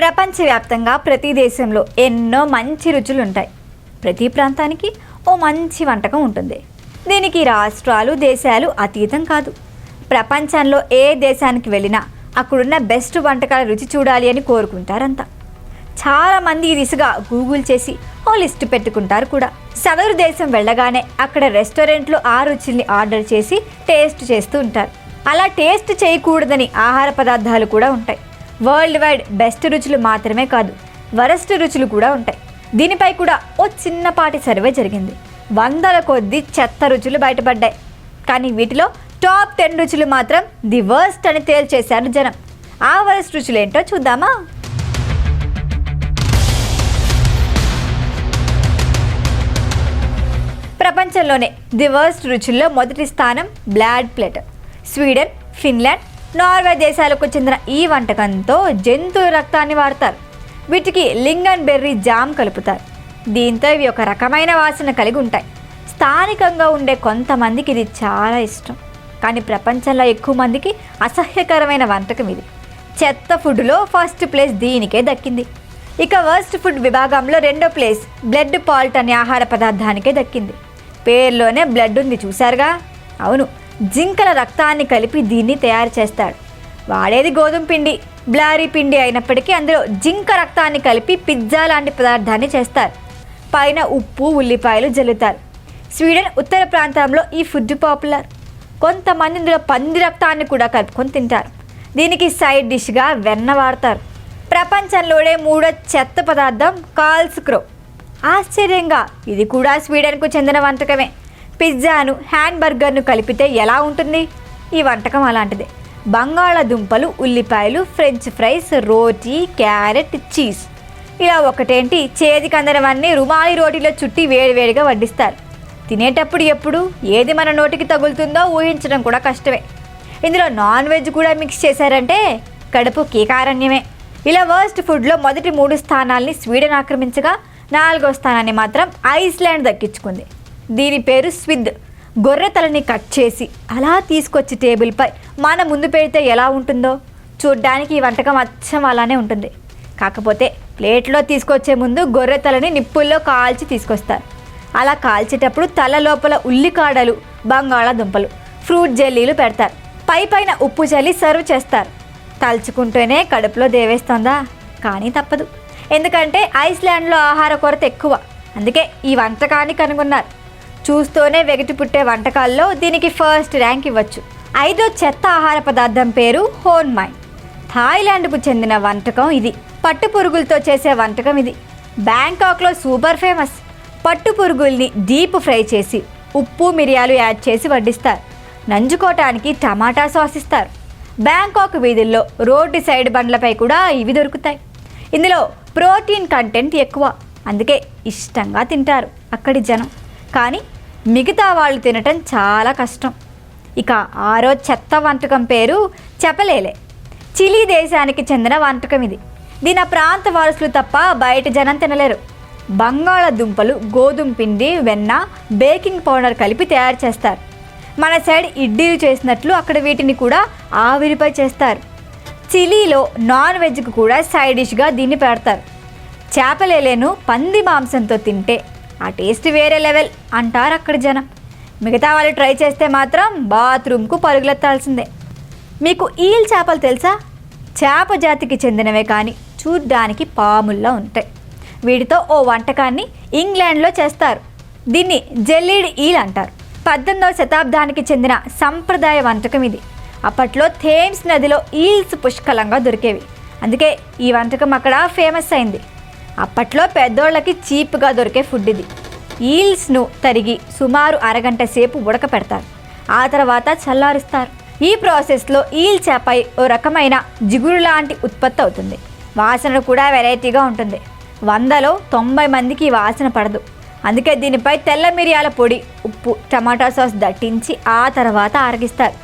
ప్రపంచవ్యాప్తంగా ప్రతి దేశంలో ఎన్నో మంచి రుచులు ఉంటాయి ప్రతి ప్రాంతానికి ఓ మంచి వంటకం ఉంటుంది. దీనికి రాష్ట్రాలు దేశాలు అతీతం కాదు. ప్రపంచంలో ఏ దేశానికి వెళ్ళినా అక్కడున్న బెస్ట్ వంటకాల రుచి చూడాలి అని కోరుకుంటారంతా. చాలామంది ఈ దిశగా గూగుల్ చేసి ఓ లిస్ట్ పెట్టుకుంటారు కూడా. సదరు దేశం వెళ్ళగానే అక్కడ రెస్టారెంట్లో ఆ రుచుల్ని ఆర్డర్ చేసి టేస్ట్ చేస్తూ ఉంటారు. అలా టేస్ట్ చేయకూడదని ఆహార పదార్థాలు కూడా ఉంటాయి. వరల్డ్ వైడ్ బెస్ట్ రుచులు మాత్రమే కాదు వరస్ట్ రుచులు కూడా ఉంటాయి. దీనిపై కూడా ఓ చిన్నపాటి సర్వే జరిగింది. వందల కొద్ది చెత్త రుచులు బయటపడ్డాయి. కానీ వీటిలో టాప్ టెన్ రుచులు మాత్రం ది వర్స్ట్ అని తేల్చేశారు జనం. ఆ వరస్ట్ రుచులు ఏంటో చూద్దామా? ప్రపంచంలోనే ది వర్స్ట్ రుచుల్లో మొదటి స్థానం blood plate Sweden Finland Norway దేశాలకు చెందిన ఈ వంటకంతో జంతువు రక్తాన్ని వాడతారు. వీటికి లింగన్ బెర్రీ జామ్ కలుపుతారు. దీంతో ఇవి ఒక రకమైన వాసన కలిగి ఉంటాయి. స్థానికంగా ఉండే కొంతమందికి ఇది చాలా ఇష్టం. కానీ ప్రపంచంలో ఎక్కువ మందికి అసహ్యకరమైన వంటకం ఇది. చెత్త ఫుడ్లో ఫస్ట్ ప్లేస్ దీనికే దక్కింది. ఇక వర్స్ట్ ఫుడ్ విభాగంలో రెండో ప్లేస్ బ్లడ్ పాల్ట్ అనే ఆహార పదార్థానికే దక్కింది. పేర్లోనే బ్లడ్ ఉంది చూశారుగా? అవును. జింకల రక్తాన్ని కలిపి దీన్ని తయారు చేస్తాడు. వాడేది గోధుమ పిండి బ్లారీ పిండి అయినప్పటికీ అందులో జింక రక్తాన్ని కలిపి పిజ్జా లాంటి పదార్థాన్ని చేస్తారు. పైన ఉప్పు ఉల్లిపాయలు జల్లుతారు. స్వీడన్ ఉత్తర ప్రాంతంలో ఈ ఫుడ్ పాపులర్. కొంతమంది ఇందులో పంది రక్తాన్ని కూడా కలుపుకొని తింటారు. దీనికి సైడ్ డిష్గా వెన్న వాడతారు. ప్రపంచంలోనే మూడో చెత్త పదార్థం కాల్స్ క్రో. ఆశ్చర్యంగా ఇది కూడా స్వీడన్కు చెందిన వంటకమే. పిజ్జాను హ్యాండ్ బర్గర్ను కలిపితే ఎలా ఉంటుంది? ఈ వంటకం అలాంటిదే. బంగాళదుంపలు ఉల్లిపాయలు ఫ్రెంచ్ ఫ్రైస్ రోటీ క్యారెట్ చీజ్. ఇలా ఒకటేంటి? చేతికి అందరవన్నీ రుమాలి రోటీలో చుట్టి వేడివేడిగా వడ్డిస్తారు. తినేటప్పుడు ఎప్పుడు? ఏది మన నోటికి తగులుతుందో ఊహించడం కూడా కష్టమే. ఇందులో నాన్ వెజ్ కూడా మిక్స్ చేశారంటే కడుపు కీకారణ్యమే. ఇలా వర్స్ట్ ఫుడ్లో మొదటి మూడు స్థానాల్ని స్వీడన్ ఆక్రమించగా నాలుగో స్థానాన్ని మాత్రం ఐస్లాండ్ దక్కించుకుంది. దీని పేరు స్విద్. గొర్రె తలని కట్ చేసి అలా తీసుకొచ్చి టేబుల్పై మన ముందు పెడితే ఎలా ఉంటుందో? చూడ్డానికి ఈ వంటకం అచ్చం అలానే ఉంటుంది. కాకపోతే ప్లేట్లో తీసుకొచ్చే ముందు గొర్రె తలని నిప్పుల్లో కాల్చి తీసుకొస్తారు. అలా కాల్చేటప్పుడు తల లోపల ఉల్లికాడలు బంగాళాదుంపలు ఫ్రూట్ జెల్లీలు పెడతారు. పై పైన ఉప్పు జల్లి సర్వ్ చేస్తారు. తలుచుకుంటేనే కడుపులో దేవేస్తుందా? కానీ తప్పదు. ఎందుకంటే ఐస్లాండ్లో ఆహార కొరత ఎక్కువ. అందుకే ఈ వంటకాన్ని కనుగొన్నారు. చూస్తూనే వెగటి పుట్టే వంటకాల్లో దీనికి ఫస్ట్ ర్యాంక్ ఇవ్వచ్చు. ఐదో చెత్త ఆహార పదార్థం పేరు హోన్ థాయిలాండ్కు చెందిన వంటకం ఇది. పట్టు పురుగులతో చేసే వంటకం ఇది. బ్యాంకాక్లో సూపర్ ఫేమస్. పట్టు పురుగుల్ని డీప్ ఫ్రై చేసి ఉప్పు మిరియాలు యాడ్ చేసి వడ్డిస్తారు. నంజుకోవటానికి టమాటా సాస్ ఇస్తారు. బ్యాంకాక్ వీధుల్లో రోడ్డు సైడ్ బండ్లపై కూడా ఇవి దొరుకుతాయి. ఇందులో ప్రోటీన్ కంటెంట్ ఎక్కువ. అందుకే ఇష్టంగా తింటారు అక్కడి జనం. కానీ మిగతా వాళ్ళు తినటం చాలా కష్టం. ఇక ఆరో చెత్త వంటకం పేరు చెప్పలేలే. చిలీ దేశానికి చెందిన వంటకం ఇది. దీని ప్రాంత వారసులు తప్ప బయట జనం తినలేరు. బంగాళాదుంపలు గోధుమ పిండి వెన్న బేకింగ్ పౌడర్ కలిపి తయారు చేస్తారు. మన సైడ్ ఇడ్లీలు చేసినట్లు అక్కడ వీటిని కూడా ఆవిరిపై చేస్తారు. చిలీలో నాన్ వెజ్కి కూడా సైడ్ డిష్గా దీన్ని పెడతారు. చేపలేలేను పంది మాంసంతో తింటే ఆ టేస్ట్ వేరే లెవెల్ అంటారు అక్కడ జనం. మిగతా వాళ్ళు ట్రై చేస్తే మాత్రం బాత్రూమ్కు పరుగులెత్తాల్సిందే. మీకు ఈల్ చేపలు తెలుసా? చేప జాతికి చెందినవే కానీ చూడ్డానికి పాముల్లా ఉంటాయి. వీటితో ఓ వంటకాన్ని ఇంగ్లాండ్లో చేస్తారు. దీన్ని జెల్లీడ్ ఈల్ అంటారు. పద్దెనిమిదవ శతాబ్దానికి చెందిన సంప్రదాయ వంటకం ఇది. అప్పట్లో థేమ్స్ నదిలో ఈల్స్ పుష్కలంగా దొరికేవి. అందుకే ఈ వంటకం అక్కడ ఫేమస్ అయింది. అప్పట్లో పెద్దోళ్ళకి చీప్గా దొరికే ఫుడ్ ఇది. ఈల్స్ను తరిగి సుమారు అరగంట సేపు ఉడకపెడతారు. ఆ తర్వాత చల్లారుస్తారు. ఈ ప్రాసెస్లో ఈల్ చేపై ఓ రకమైన జిగురు లాంటి ఉత్పత్తి అవుతుంది. వాసన కూడా వెరైటీగా ఉంటుంది. వందలో తొంభై మందికి ఈ వాసన పడదు. అందుకే దీనిపై తెల్ల మిరియాల పొడి ఉప్పు టమాటా సాస్ దట్టించి ఆ తర్వాత ఆరగిస్తారు.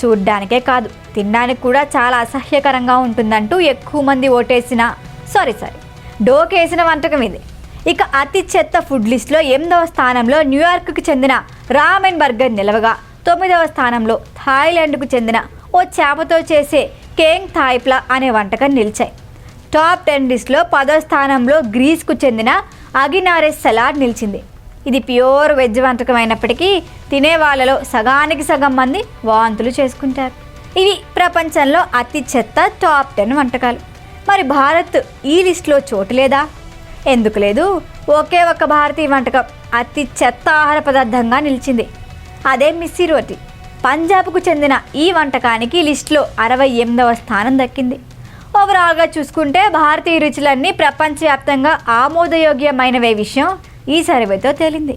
చూడ్డానికే కాదు తినడానికి కూడా చాలా అసహ్యకరంగా ఉంటుందంటూ ఎక్కువ మంది ఓటేసిన సారీ సారీ. డోకేసిన వంటకం ఇది. ఇక అతి చెత్త ఫుడ్ లిస్ట్లో ఎనిమిదవ స్థానంలో న్యూయార్క్కి చెందిన రామెన్ బర్గర్ నిలవగా తొమ్మిదవ స్థానంలో థాయిలాండ్కు చెందిన ఓ చేపతో చేసే కేంగ్ థాయిప్లా అనే వంటకం నిలిచాయి. టాప్ టెన్ లిస్ట్లో పదో స్థానంలో గ్రీస్కు చెందిన అగినారెస్ సలాడ్ నిలిచింది. ఇది ప్యూర్ వెజ్ వంటకం అయినప్పటికీ తినే వాళ్ళలో సగానికి సగం మంది వాంతులు చేసుకుంటారు. ఇవి ప్రపంచంలో అతి చెత్త టాప్ టెన్ వంటకాలు. మరి భారత్ ఈ లిస్టులో చోటు లేదా? ఎందుకు లేదు? ఒకే ఒక భారతీయ వంటకం అతి చెత్త ఆహార పదార్థంగా నిలిచింది. అదే మిస్సి రోటి. పంజాబ్కు చెందిన ఈ వంటకానికి లిస్టులో అరవై ఎనిమిదవ స్థానం దక్కింది. ఓవరాల్గా చూసుకుంటే భారతీయ రుచులన్నీ ప్రపంచవ్యాప్తంగా ఆమోదయోగ్యమైనవే విషయం ఈ సర్వేతో తేలింది.